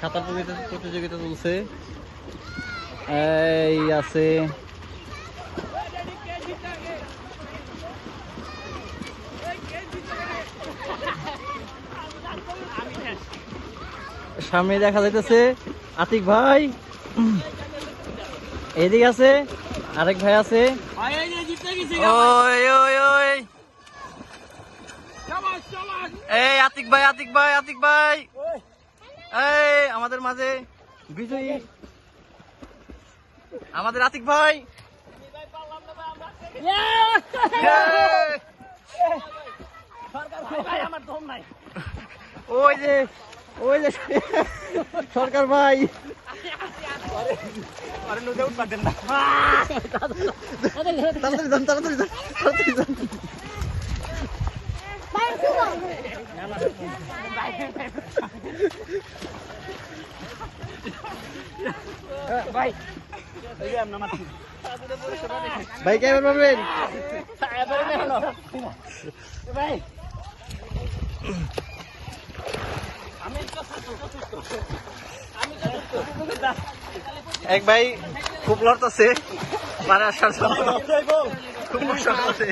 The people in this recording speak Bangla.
সাঁতার প্রতিযোগিতা চলছে। এই আছে। সামনে দেখা যাইতেছে আতিক ভাই। এদিকে আছে আরেক ভাই আছে। এই আতিক ভাই আতিক ভাই আতিক ভাই। এই আমাদের মাঝে বিজয়ী। আমাদের আতিক ভাই। ওই যে ওই যে সরকার ভাই। তাড়াতাড়ি ভাই। কেমন পাবেন এক ভাই খুব লড়তেছে মানে আসার জন্য খুব কষ্ট হচ্ছে